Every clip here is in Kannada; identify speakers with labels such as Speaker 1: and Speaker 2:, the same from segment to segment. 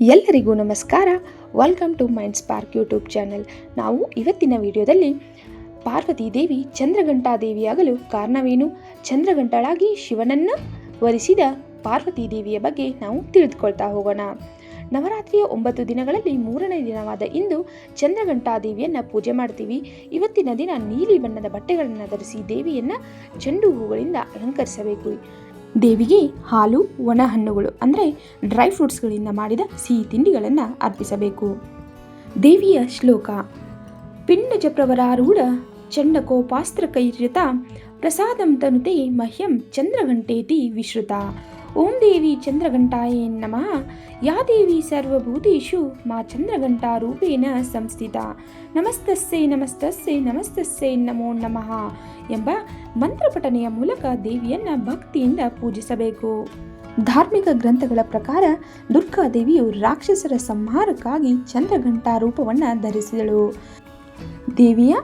Speaker 1: ಎಲ್ಲರಿಗೂ ನಮಸ್ಕಾರ. Welcome to Mind Spark YouTube channel ನಾವು ಇವತ್ತಿನ ವಿಡಿಯೋದಲ್ಲಿ ಪಾರ್ವತಿ ದೇವಿ ಚಂದ್ರಘಂಟಾ ದೇವಿಯಾಗಲು ಕಾರಣವೇನು? ಚಂದ್ರಘಂಟಳಾಗಿ ಶಿವನನ್ನು ವರಿಸಿದ ಪಾರ್ವತಿ ದೇವಿಯ ಬಗ್ಗೆ ನಾವು ತಿಳಿದುಕೊಳ್ತಾ ಹೋಗೋಣ. ನವರಾತ್ರಿಯ ಒಂಬತ್ತು ದಿನಗಳಲ್ಲಿ ಮೂರನೇ ದಿನವಾದ ಇಂದು ಚಂದ್ರಘಂಟಾ ದೇವಿಯನ್ನು ಪೂಜೆ ಮಾಡ್ತೀವಿ. ಇವತ್ತಿನ ದಿನ ನೀಲಿ ಬಣ್ಣದ ಬಟ್ಟೆಗಳನ್ನು ಧರಿಸಿ ದೇವಿಯನ್ನು ಚೆಂಡು ಹೂಗಳಿಂದ ಅಲಂಕರಿಸಬೇಕು. ದೇವಿಗೆ ಹಾಲು, ಒಣ ಹಣ್ಣುಗಳು ಅಂದರೆ ಡ್ರೈ ಫ್ರೂಟ್ಸ್ಗಳಿಂದ ಮಾಡಿದ ಸಿಹಿ ತಿಂಡಿಗಳನ್ನು ಅರ್ಪಿಸಬೇಕು. ದೇವಿಯ ಶ್ಲೋಕ, ಪಿಂಡ ಪ್ರವರಾರೂಢ ಚಂಡಕೋಪಾಸ್ತ್ರ ಕೈರ್ಯತ ಪ್ರಸಾದಂ ತನುತೆ ಮಹ್ಯಂ ಚಂದ್ರಘಂಟೇತಿ ವಿಶ್ರುತ ಓಂ ದೇವಿ ಚಂದ್ರಘಂಟಾಯೇ ನಮಃ, ಯಾ ದೇವಿ ಸರ್ವಭೂತೇಷು ಮಾ ಚಂದ್ರಘಂಟಾ ರೂಪೇಣ ಸಂಸ್ಥಿತ ನಮಸ್ತಸ್ಸೆ ನಮಸ್ತಸ್ಸೆ ನಮಸ್ತಸ್ಸೆ ನಮೋ ನಮಃ ಎಂಬ ಮಂತ್ರಪಠನೆಯ ಮೂಲಕ ದೇವಿಯನ್ನ ಭಕ್ತಿಯಿಂದ ಪೂಜಿಸಬೇಕು. ಧಾರ್ಮಿಕ ಗ್ರಂಥಗಳ ಪ್ರಕಾರ ದುರ್ಗಾದೇವಿಯು ರಾಕ್ಷಸರ ಸಂಹಾರಕ್ಕಾಗಿ ಚಂದ್ರಘಂಟಾ ರೂಪವನ್ನು ಧರಿಸಿದಳು. ದೇವಿಯ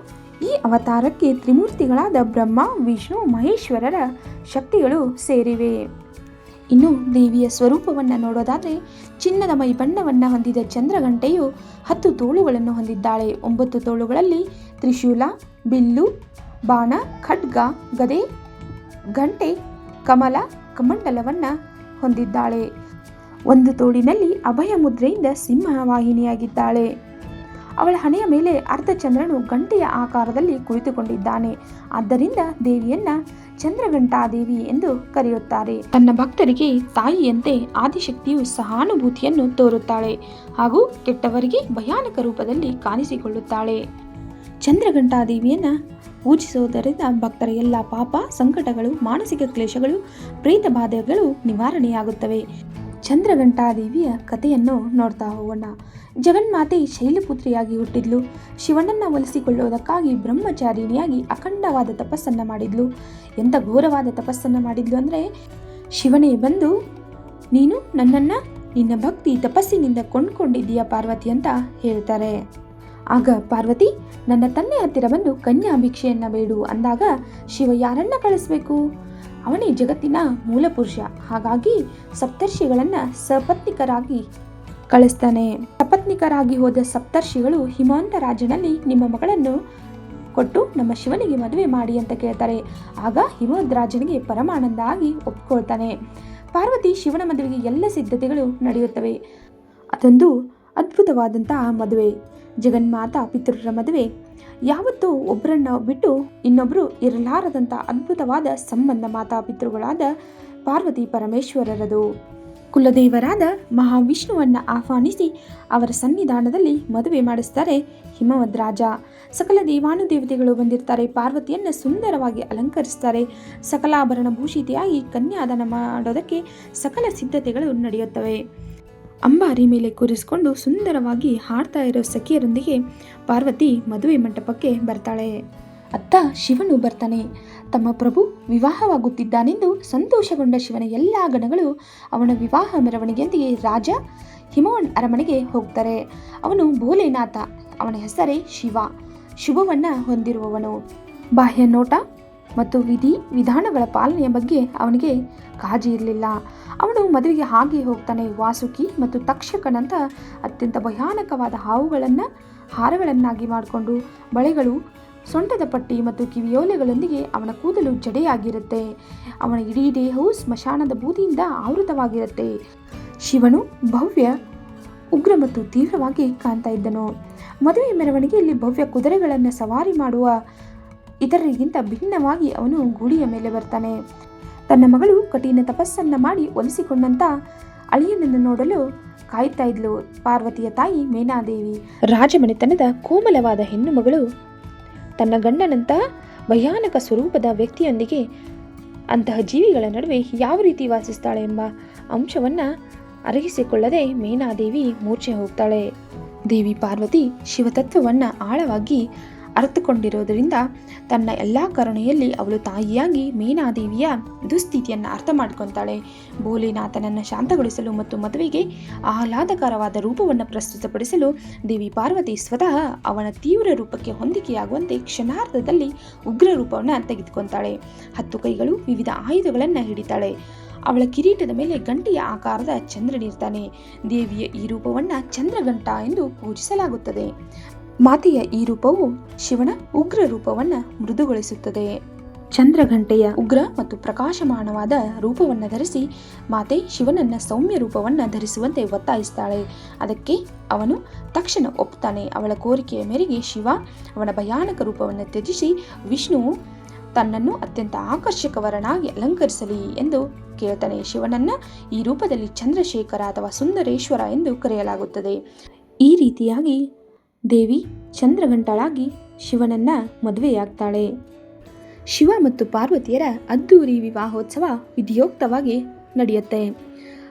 Speaker 1: ಈ ಅವತಾರಕ್ಕೆ ತ್ರಿಮೂರ್ತಿಗಳಾದ ಬ್ರಹ್ಮ, ವಿಷ್ಣು, ಮಹೇಶ್ವರರ ಶಕ್ತಿಗಳು ಸೇರಿವೆ. ಇನ್ನು ದೇವಿಯ ಸ್ವರೂಪವನ್ನು ನೋಡೋದಾದರೆ ಚಿನ್ನದ ಮೈ ಬಣ್ಣವನ್ನು ಹೊಂದಿದ ಚಂದ್ರಗಂಟೆಯು ಹತ್ತು ತೋಳುಗಳನ್ನು ಹೊಂದಿದ್ದಾಳೆ. ಒಂಬತ್ತು ತೋಳುಗಳಲ್ಲಿ ತ್ರಿಶೂಲ, ಬಿಲ್ಲು ಬಾಣ, ಖಡ್ಗ, ಗದೆ, ಗಂಟೆ, ಕಮಲ, ಕಮಂಡಲವನ್ನ ಹೊಂದಿದ್ದಾಳೆ. ಒಂದು ತೋಳಿನಲ್ಲಿ ಅಭಯ ಮುದ್ರೆಯಿಂದ ಸಿಂಹವಾಹಿನಿಯಾಗಿದ್ದಾಳೆ ಅವಳ ಹಣೆಯ ಮೇಲೆ ಅರ್ಧಚಂದ್ರನು ಗಂಟೆಯ ಆಕಾರದಲ್ಲಿ ಕುಳಿತುಕೊಂಡಿದ್ದಾನೆ. ಆದ್ದರಿಂದ ದೇವಿಯನ್ನ ಚಂದ್ರಘಂಟಾದೇವಿ ಎಂದು ಕರೆಯುತ್ತಾರೆ. ತನ್ನ ಭಕ್ತರಿಗೆ ತಾಯಿಯಂತೆ ಆದಿಶಕ್ತಿಯು ಸಹಾನುಭೂತಿಯನ್ನು ತೋರುತ್ತಾಳೆ ಹಾಗೂ ಕೆಟ್ಟವರಿಗೆ ಭಯಾನಕ ರೂಪದಲ್ಲಿ ಕಾಣಿಸಿಕೊಳ್ಳುತ್ತಾಳೆ. ಚಂದ್ರಘಂಟಾ ದೇವಿಯನ್ನ ಪೂಜಿಸುವುದರಿಂದ ಭಕ್ತರ ಎಲ್ಲ ಪಾಪ, ಸಂಕಟಗಳು, ಮಾನಸಿಕ ಕ್ಲೇಶಗಳು, ಪ್ರೀತ ಬಾಧೆಗಳು ನಿವಾರಣೆಯಾಗುತ್ತವೆ. ಚಂದ್ರಘಂಟಾದೇವಿಯ ಕಥೆಯನ್ನು ನೋಡ್ತಾ ಹೋಗೋಣ. ಜಗನ್ಮಾತೆ ಶೈಲಪುತ್ರಿಯಾಗಿ ಹುಟ್ಟಿದ್ಲು. ಶಿವನನ್ನ ಒಲಿಸಿಕೊಳ್ಳುವುದಕ್ಕಾಗಿ ಬ್ರಹ್ಮಚಾರಿಣಿಯಾಗಿ ಅಖಂಡವಾದ ತಪಸ್ಸನ್ನು ಮಾಡಿದ್ಲು. ಎಂತ ಘೋರವಾದ ತಪಸ್ಸನ್ನು ಮಾಡಿದ್ಲು ಅಂದರೆ, ಶಿವನೇ ಬಂದು, ನೀನು ನನ್ನನ್ನು ನಿನ್ನ ಭಕ್ತಿ ತಪಸ್ಸಿನಿಂದ ಕೊಂಡ್ಕೊಂಡಿದ್ದೀಯ ಪಾರ್ವತಿ ಅಂತ ಹೇಳ್ತಾರೆ. ಆಗ ಪಾರ್ವತಿ, ನನ್ನ ತಂದೆ ಹತ್ತಿರ ಬಂದು ಕನ್ಯಾ ಭಿಕ್ಷೆಯನ್ನ ಬೇಡು ಅಂದಾಗ ಶಿವ ಯಾರನ್ನ ಕಳಿಸ್ಬೇಕು? ಅವನೇ ಜಗತ್ತಿನ ಮೂಲ ಪುರುಷ ಹಾಗಾಗಿ ಸಪ್ತರ್ಷಿಗಳನ್ನ ಸಪತ್ನಿಕರಾಗಿ ಕಳಿಸ್ತಾನೆ. ಸಪತ್ನಿಕರಾಗಿ ಹೋದ ಸಪ್ತರ್ಷಿಗಳು ಹಿಮಾಂತ ರಾಜನಲ್ಲಿ ನಿಮ್ಮ ಮಗಳನ್ನು ಕೊಟ್ಟು ನಮ್ಮ ಶಿವನಿಗೆ ಮದುವೆ ಮಾಡಿ ಅಂತ ಕೇಳ್ತಾರೆ. ಆಗ ಹಿಮವಂತ ರಾಜನಿಗೆ ಪರಮಾನಂದ ಆಗಿ ಒಪ್ಕೊಳ್ತಾನೆ. ಪಾರ್ವತಿ ಶಿವನ ಮದುವೆಗೆ ಎಲ್ಲ ಸಿದ್ಧತೆಗಳು ನಡೆಯುತ್ತವೆ. ಅದೊಂದು ಅದ್ಭುತವಾದಂತಹ ಮದುವೆ. ಜಗನ್ಮಾತಾ ಪಿತೃರ ಮದುವೆ. ಯಾವತ್ತೂ ಒಬ್ಬರನ್ನ ಬಿಟ್ಟು ಇನ್ನೊಬ್ಬರು ಇರಲಾರದಂಥ ಅದ್ಭುತವಾದ ಸಂಬಂಧ ಮಾತಾ ಪಿತೃಗಳಾದ ಪಾರ್ವತಿ ಪರಮೇಶ್ವರರದು. ಕುಲದೇವರಾದ ಮಹಾವಿಷ್ಣುವನ್ನು ಆಹ್ವಾನಿಸಿ ಅವರ ಸನ್ನಿಧಾನದಲ್ಲಿ ಮದುವೆ ಮಾಡಿಸ್ತಾರೆ ಹಿಮವದ್ ರಾಜ ಸಕಲ ದೇವಾನುದೇವತೆಗಳು ಬಂದಿರ್ತಾರೆ ಪಾರ್ವತಿಯನ್ನು ಸುಂದರವಾಗಿ ಅಲಂಕರಿಸ್ತಾರೆ. ಸಕಲಾಭರಣ ಭೂಷಿತೆಯಾಗಿ ಕನ್ಯಾದಾನ ಮಾಡೋದಕ್ಕೆ ಸಕಲ ಸಿದ್ಧತೆಗಳು ನಡೆಯುತ್ತವೆ. ಅಂಬಾರಿ ಮೇಲೆ ಕೂರಿಸಿಕೊಂಡು ಸುಂದರವಾಗಿ ಹಾಡ್ತಾ ಇರೋ ಸಖಿಯರೊಂದಿಗೆ ಪಾರ್ವತಿ ಮದುವೆ ಮಂಟಪಕ್ಕೆ ಬರ್ತಾಳೆ. ಅತ್ತ ಶಿವನು ಬರ್ತಾನೆ. ತಮ್ಮ ಪ್ರಭು ವಿವಾಹವಾಗುತ್ತಿದ್ದಾನೆಂದು ಸಂತೋಷಗೊಂಡ ಶಿವನ ಎಲ್ಲ ಗಣಗಳು ಅವನ ವಿವಾಹ ಮೆರವಣಿಗೆಯೊಂದಿಗೆ ರಾಜ, ಹಿಮವನ್ ಅರಮನೆಗೆ ಹೋಗ್ತಾರೆ. ಅವನು ಭೋಲೆನಾಥ, ಅವನ ಹೆಸರೇ ಶಿವ. ಶುಭವನ್ನ ಹೊಂದಿರುವವನು. ಬಾಹ್ಯ ನೋಟ ಮತ್ತು ವಿಧಿ ವಿಧಾನಗಳ ಪಾಲನೆಯ ಬಗ್ಗೆ ಅವನಿಗೆ ಕಾಳಜಿ ಇರಲಿಲ್ಲ. ಅವನು ಮದುವೆಗೆ ಹಾಗೆ ಹೋಗ್ತಾನೆ. ವಾಸುಕಿ ಮತ್ತು ತಕ್ಷಕನಂತ ಅತ್ಯಂತ ಭಯಾನಕವಾದ ಹಾವುಗಳನ್ನು, ಹಾರಗಳನ್ನಾಗಿ ಮಾಡಿಕೊಂಡು ಬಳೆಗಳು, ಸೊಂಟದ ಪಟ್ಟಿ ಮತ್ತು ಕಿವಿಯೋಲೆಗಳೊಂದಿಗೆ ಅವನ ಕೂದಲು ಜಡೆಯಾಗಿರುತ್ತೆ. ಅವನ ಇಡೀ ದೇಹವು ಸ್ಮಶಾನದ ಬೂದಿಯಿಂದ ಆವೃತವಾಗಿರುತ್ತೆ. ಶಿವನು ಭವ್ಯ, ಉಗ್ರ ಮತ್ತು ತೀವ್ರವಾಗಿ ಕಾಣ್ತಾ ಇದ್ದನು. ಮದುವೆ ಮೆರವಣಿಗೆಯಲ್ಲಿ ಭವ್ಯ ಕುದುರೆಗಳನ್ನು ಸವಾರಿ ಮಾಡುವ, ಇತರರಿಗಿಂತ ಭಿನ್ನವಾಗಿ ಅವನು ಗುಡಿಯ ಮೇಲೆ ಬರ್ತಾನೆ. ತನ್ನ ಮಗಳು ಕಠಿಣ ತಪಸ್ಸನ್ನ ಮಾಡಿ ಒಲಿಸಿಕೊಂಡಂತ ಅಳಿಯನನ್ನು ನೋಡಲು ಕಾಯ್ತಾ ಇದ್ಲು ಪಾರ್ವತಿಯ ತಾಯಿ ಮೇನಾದೇವಿ. ರಾಜಮನೆತನದ ಕೋಮಲವಾದ ಹೆಣ್ಣು ಮಗಳು ತನ್ನ ಗಂಡನಂತಹ ಭಯಾನಕ ಸ್ವರೂಪದ ವ್ಯಕ್ತಿಯೊಂದಿಗೆ ಅಂತಹ ಜೀವಿಗಳ ನಡುವೆ ಯಾವ ರೀತಿ ವಾಸಿಸ್ತಾಳೆ ಎಂಬ ಅಂಶವನ್ನು ಅರಗಿಸಿಕೊಳ್ಳದೆ ಮೇನಾದೇವಿ ಮೂರ್ಛೆ ಹೋಗ್ತಾಳೆ. ದೇವಿ ಪಾರ್ವತಿ ಶಿವತತ್ವವನ್ನು ಆಳವಾಗಿ ಅರ್ಥಕೊಂಡಿರೋದರಿಂದ ತನ್ನ ಎಲ್ಲ ಕರುಣೆಯಲ್ಲಿ ಅವಳು ತಾಯಿಯಾಗಿ ಮೀನಾದೇವಿಯ ದುಸ್ಥಿತಿಯನ್ನು ಅರ್ಥ ಮಾಡ್ಕೊತಾಳೆ. ಭೋಲೆನಾಥನನ್ನು ಶಾಂತಗೊಳಿಸಲು ಮತ್ತು ಮದುವೆಗೆ ಆಹ್ಲಾದಕರವಾದ ರೂಪವನ್ನು ಪ್ರಸ್ತುತಪಡಿಸಲು ದೇವಿ ಪಾರ್ವತಿ ಸ್ವತಃ ಅವನ ತೀವ್ರ ರೂಪಕ್ಕೆ ಹೊಂದಿಕೆಯಾಗುವಂತೆ ಕ್ಷಣಾರ್ಧದಲ್ಲಿ ಉಗ್ರ ರೂಪವನ್ನು ತೆಗೆದುಕೊಂತಾಳೆ. ಹತ್ತು ಕೈಗಳು ವಿವಿಧ ಆಯುಧಗಳನ್ನು ಹಿಡಿತಾಳೆ. ಅವಳ ಕಿರೀಟದ ಮೇಲೆ ಗಂಟೆಯ ಆಕಾರದ ಚಂದ್ರನಿರ್ತಾನೆ. ದೇವಿಯ ಈ ರೂಪವನ್ನು ಚಂದ್ರಗಂಟ ಎಂದು ಪೂಜಿಸಲಾಗುತ್ತದೆ. ಮಾತೆಯ ಈ ರೂಪವು ಶಿವನ ಉಗ್ರ ರೂಪವನ್ನು ಮೃದುಗೊಳಿಸುತ್ತದೆ. ಚಂದ್ರಘಂಟೆಯ ಉಗ್ರ ಮತ್ತು ಪ್ರಕಾಶಮಾನವಾದ ರೂಪವನ್ನು ಧರಿಸಿ ಮಾತೆ ಶಿವನನ್ನ ಸೌಮ್ಯ ರೂಪವನ್ನು ಧರಿಸುವಂತೆ ಒತ್ತಾಯಿಸ್ತಾಳೆ. ಅದಕ್ಕೆ ಅವನು ತಕ್ಷಣ ಒಪ್ತಾನೆ. ಅವಳ ಕೋರಿಕೆಯ ಮೇರೆಗೆ ಶಿವ ಅವನ ಭಯಾನಕ ರೂಪವನ್ನು ತ್ಯಜಿಸಿ ವಿಷ್ಣುವು ತನ್ನನ್ನು ಅತ್ಯಂತ ಆಕರ್ಷಕವರನಾಗಿ ಅಲಂಕರಿಸಲಿ ಎಂದು ಕೇಳ್ತಾನೆ. ಶಿವನನ್ನ ಈ ರೂಪದಲ್ಲಿ ಚಂದ್ರಶೇಖರ ಅಥವಾ ಸುಂದರೇಶ್ವರ ಎಂದು ಕರೆಯಲಾಗುತ್ತದೆ. ಈ ರೀತಿಯಾಗಿ ದೇವಿ ಚಂದ್ರಘಂಟಳಾಗಿ ಶಿವನನ್ನ ಮದುವೆಯಾಗ್ತಾಳೆ. ಶಿವ ಮತ್ತು ಪಾರ್ವತಿಯರ ಅದ್ದೂರಿ ವಿವಾಹೋತ್ಸವ ವಿಧಿಯೋಕ್ತವಾಗಿ ನಡೆಯುತ್ತೆ.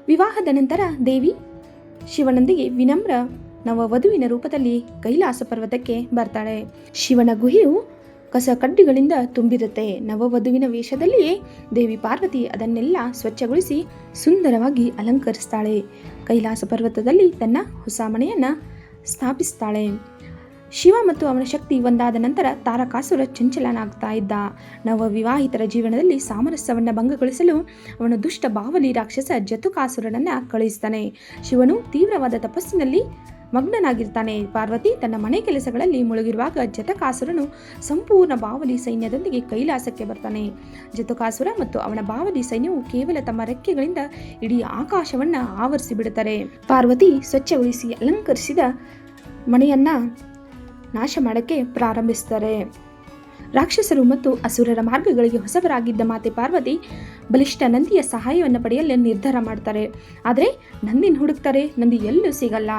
Speaker 1: ವಿವಾಹದ ನಂತರ ದೇವಿ ಶಿವನೊಂದಿಗೆ ವಿನಮ್ರ ನವವಧುವಿನ ರೂಪದಲ್ಲಿ ಕೈಲಾಸ ಪರ್ವತಕ್ಕೆ ಬರ್ತಾಳೆ. ಶಿವನ ಗುಹೆಯು ಕಸ ಕಡ್ಡಿಗಳಿಂದ ತುಂಬಿರುತ್ತೆ. ನವವಧುವಿನ ವೇಷದಲ್ಲಿಯೇ ದೇವಿ ಪಾರ್ವತಿ ಅದನ್ನೆಲ್ಲ ಸ್ವಚ್ಛಗೊಳಿಸಿ ಸುಂದರವಾಗಿ ಅಲಂಕರಿಸ್ತಾಳೆ. ಕೈಲಾಸ ಪರ್ವತದಲ್ಲಿ ತನ್ನ ಹೊಸ ಮನೆಯನ್ನ ಸ್ಥಾಪಿಸ್ತಾಳೆ. ಶಿವ ಮತ್ತು ಅವನ ಶಕ್ತಿ ಒಂದಾದ ನಂತರ ತಾರಕಾಸುರ ಚಂಚಲನಾಗ್ತಾ ಇದ್ದ. ನವ ವಿವಾಹಿತರ ಜೀವನದಲ್ಲಿ ಸಾಮರಸ್ಯವನ್ನು ಭಂಗಗೊಳಿಸಲು ಅವನು ದುಷ್ಟ ಬಾವಲಿ ರಾಕ್ಷಸ ಜತುಕಾಸುರನನ್ನು ಕಳುಹಿಸ್ತಾನೆ. ಶಿವನು ತೀವ್ರವಾದ ತಪಸ್ಸಿನಲ್ಲಿ ಮಗ್ನನಾಗಿರ್ತಾನೆ. ಪಾರ್ವತಿ ತನ್ನ ಮನೆ ಕೆಲಸಗಳಲ್ಲಿ ಮುಳುಗಿರುವಾಗ ಜತಕಾಸುರನು ಸಂಪೂರ್ಣ ಬಾವಲಿ ಸೈನ್ಯದೊಂದಿಗೆ ಕೈಲಾಸಕ್ಕೆ ಬರ್ತಾನೆ. ಜತಕಾಸುರ ಮತ್ತು ಅವನ ಬಾವಲಿ ಸೈನ್ಯವು ಕೇವಲ ತಮ್ಮ ರೆಕ್ಕೆಗಳಿಂದ ಇಡೀ ಆಕಾಶವನ್ನ ಆವರಿಸಿ ಬಿಡುತ್ತಾರೆ ಪಾರ್ವತಿ ಸ್ವಚ್ಛಗೊಳಿಸಿ ಅಲಂಕರಿಸಿದ ಮನೆಯನ್ನ ನಾಶ ಮಾಡಕ್ಕೆ ಪ್ರಾರಂಭಿಸ್ತಾರೆ ರಾಕ್ಷಸರು ಮತ್ತು ಅಸುರರ ಮಾರ್ಗಗಳಿಗೆ ಹೊಸಬರಾಗಿದ್ದ ಮಾತೆ ಪಾರ್ವತಿ ಬಲಿಷ್ಠ ನಂದಿಯ ಸಹಾಯವನ್ನು ಪಡೆಯಲು ನಿರ್ಧಾರ ಮಾಡ್ತಾರೆ. ಆದರೆ ನಂದಿನ ಹುಡುಕ್ತಾರೆ, ನಂದಿ ಎಲ್ಲೂ ಸಿಗಲ್ಲ.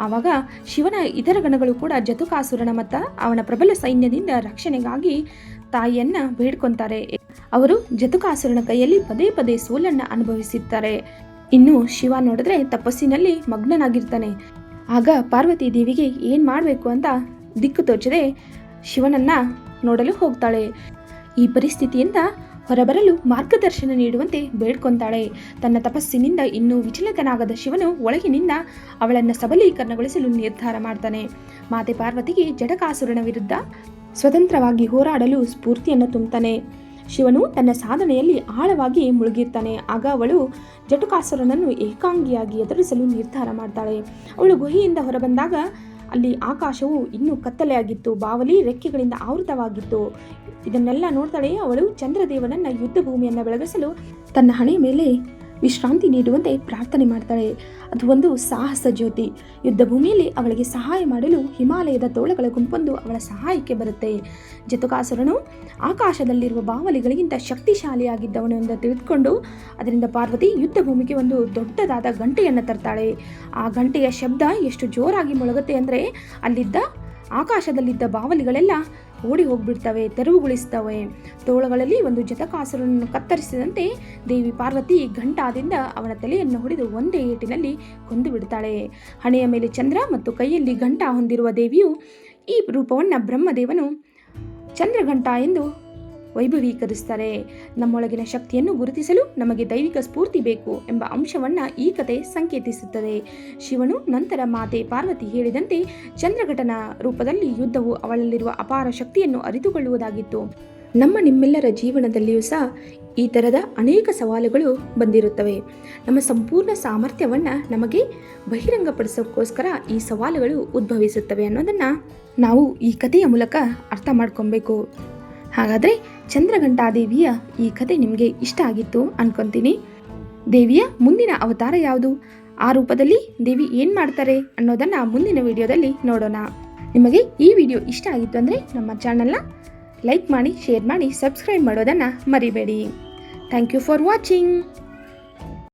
Speaker 1: ಆವಾಗ ಶಿವನ ಇತರ ಗಣಗಳು ಕೂಡ ಜತುಕಾಸುರನ ಮತ್ತು ಅವನ ಪ್ರಬಲ ಸೈನ್ಯದಿಂದ ರಕ್ಷಣೆಗಾಗಿ ತಾಯಿಯನ್ನ ಬೇಡ್ಕೊಂತಾರೆ. ಅವರು ಜತುಕಾಸುರನ ಕೈಯಲ್ಲಿ ಪದೇ ಪದೇ ಸೋಲನ್ನು ಅನುಭವಿಸುತ್ತಾರೆ. ಇನ್ನು ಶಿವ ನೋಡಿದ್ರೆ ತಪಸ್ಸಿನಲ್ಲಿ ಮಗ್ನನಾಗಿರ್ತಾನೆ. ಆಗ ಪಾರ್ವತಿ ದೇವಿಗೆ ಏನು ಮಾಡಬೇಕು ಅಂತ ದಿಕ್ಕು ತೋಚದೆ ಶಿವನನ್ನ ನೋಡಲು ಹೋಗ್ತಾಳೆ. ಈ ಪರಿಸ್ಥಿತಿಯಿಂದ ಹೊರಬರಲು ಮಾರ್ಗದರ್ಶನ ನೀಡುವಂತೆ ಬೇಡ್ಕೊಂತಾಳೆ. ತನ್ನ ತಪಸ್ಸಿನಿಂದ ಇನ್ನೂ ವಿಚಲಿತನಾಗದ ಶಿವನು ಒಳಗಿನಿಂದ ಅವಳನ್ನು ಸಬಲೀಕರಣಗೊಳಿಸಲು ನಿರ್ಧಾರ ಮಾಡ್ತಾನೆ. ಮಾತೆ ಪಾರ್ವತಿಗೆ ಜಡಕಾಸುರನ ವಿರುದ್ಧ ಸ್ವತಂತ್ರವಾಗಿ ಹೋರಾಡಲು ಸ್ಫೂರ್ತಿಯನ್ನು ತುಂಬುತ್ತಾನೆ. ಶಿವನು ತನ್ನ ಸಾಧನೆಯಲ್ಲಿ ಆಳವಾಗಿ ಮುಳುಗಿರ್ತಾನೆ. ಆಗ ಅವಳು ಜಟುಕಾಸುರನನ್ನು ಏಕಾಂಗಿಯಾಗಿ ಎದುರಿಸಲು ನಿರ್ಧಾರ ಮಾಡ್ತಾಳೆ. ಅವಳು ಗುಹೆಯಿಂದ ಹೊರಬಂದಾಗ ಅಲ್ಲಿ ಆಕಾಶವು ಇನ್ನೂ ಕತ್ತಲೆಯಾಗಿತ್ತು, ಬಾವಲಿ ರೆಕ್ಕೆಗಳಿಂದ ಆವೃತವಾಗಿತ್ತು. ಇದನ್ನೆಲ್ಲ ನೋಡ್ತಾಳೆ ಅವಳು ಚಂದ್ರದೇವನನ್ನ ಯುದ್ಧ ಭೂಮಿಯನ್ನು ಬೆಳಗಿಸಲು ತನ್ನ ಹಣೆಯ ಮೇಲೆ ವಿಶ್ರಾಂತಿ ನೀಡುವಂತೆ ಪ್ರಾರ್ಥನೆ ಮಾಡ್ತಾಳೆ. ಅದು ಒಂದು ಸಾಹಸ ಜ್ಯೋತಿ. ಯುದ್ಧ ಭೂಮಿಯಲ್ಲಿ ಅವಳಿಗೆ ಸಹಾಯ ಮಾಡಲು ಹಿಮಾಲಯದ ತೋಳಗಳ ಗುಂಪೊಂದು ಅವಳ ಸಹಾಯಕ್ಕೆ ಬರುತ್ತೆ. ಜತುಕಾಸುರನು ಆಕಾಶದಲ್ಲಿರುವ ಬಾವಲಿಗಳಿಗಿಂತ ಶಕ್ತಿಶಾಲಿಯಾಗಿದ್ದವನು ಎಂದು ತಿಳಿದುಕೊಂಡು ಅದರಿಂದ ಪಾರ್ವತಿ ಯುದ್ಧ ಭೂಮಿಗೆ ಒಂದು ದೊಡ್ಡದಾದ ಗಂಟೆಯನ್ನು ತರ್ತಾಳೆ. ಆ ಗಂಟೆಯ ಶಬ್ದ ಎಷ್ಟು ಜೋರಾಗಿ ಮೊಳಗುತ್ತೆ ಅಂದರೆ ಅಲ್ಲಿದ್ದ, ಆಕಾಶದಲ್ಲಿದ್ದ ಬಾವಲಿಗಳೆಲ್ಲ ಓಡಿ ಹೋಗ್ಬಿಡ್ತವೆ, ತೆರವುಗೊಳಿಸ್ತವೆ. ತೋಳಗಳಲ್ಲಿ ಒಂದು ಜತಕಾಸುರನನ್ನು ಕತ್ತರಿಸಿದಂತೆ ದೇವಿ ಪಾರ್ವತಿ ಘಂಟಾದಿಂದ ಅವನ ತಲೆಯನ್ನು ಹೊಡೆದು ಒಂದೇ ಏಟಿನಲ್ಲಿ ಕೊಂದು ಬಿಡ್ತಾಳೆ. ಹಣೆಯ ಮೇಲೆ ಚಂದ್ರ ಮತ್ತು ಕೈಯಲ್ಲಿ ಘಂಟಾ ಹೊಂದಿರುವ ದೇವಿಯು ಈ ರೂಪವನ್ನು ಬ್ರಹ್ಮದೇವನು ಚಂದ್ರಘಂಟ ಎಂದು ವೈಭವೀಕರಿಸ್ತಾರೆ. ನಮ್ಮೊಳಗಿನ ಶಕ್ತಿಯನ್ನು ಗುರುತಿಸಲು ನಮಗೆ ದೈವಿಕ ಸ್ಫೂರ್ತಿ ಬೇಕು ಎಂಬ ಅಂಶವನ್ನು ಈ ಕತೆ ಸಂಕೇತಿಸುತ್ತದೆ. ಶಿವನು ನಂತರ ಮಾತೆ ಪಾರ್ವತಿ ಹೇಳಿದಂತೆ ಚಂದ್ರಘಟನ ರೂಪದಲ್ಲಿ ಯುದ್ಧವು ಅವಳಲ್ಲಿರುವ ಅಪಾರ ಶಕ್ತಿಯನ್ನು ಅರಿತುಕೊಳ್ಳುವುದಾಗಿತ್ತು. ನಮ್ಮ ನಿಮ್ಮೆಲ್ಲರ ಜೀವನದಲ್ಲಿಯೂ ಸಹ ಈ ಥರದ ಅನೇಕ ಸವಾಲುಗಳು ಬಂದಿರುತ್ತವೆ. ನಮ್ಮ ಸಂಪೂರ್ಣ ಸಾಮರ್ಥ್ಯವನ್ನು ನಮಗೆ ಬಹಿರಂಗಪಡಿಸೋಕ್ಕೋಸ್ಕರ ಈ ಸವಾಲುಗಳು ಉದ್ಭವಿಸುತ್ತವೆ ಅನ್ನೋದನ್ನು ನಾವು ಈ ಕಥೆಯ ಮೂಲಕ ಅರ್ಥ ಮಾಡ್ಕೊಬೇಕು. ಹಾಗಾದರೆ ಚಂದ್ರಘಂಟಾದೇವಿಯ ಈ ಕತೆ ನಿಮಗೆ ಇಷ್ಟ ಆಗಿತ್ತು ಅನ್ಕೊಂತೀನಿ. ದೇವಿಯ ಮುಂದಿನ ಅವತಾರ ಯಾವುದು? ಆ ರೂಪದಲ್ಲಿ ದೇವಿ ಏನು ಮಾಡ್ತಾರೆ ಅನ್ನೋದನ್ನು ಮುಂದಿನ ವಿಡಿಯೋದಲ್ಲಿ ನೋಡೋಣ. ನಿಮಗೆ ಈ ವಿಡಿಯೋ ಇಷ್ಟ ಆಗಿತ್ತು ಅಂದರೆ ನಮ್ಮ ಚಾನಲ್ನ ಲೈಕ್ ಮಾಡಿ, ಶೇರ್ ಮಾಡಿ, ಸಬ್ಸ್ಕ್ರೈಬ್ ಮಾಡೋದನ್ನು ಮರಿಬೇಡಿ. Thank you for watching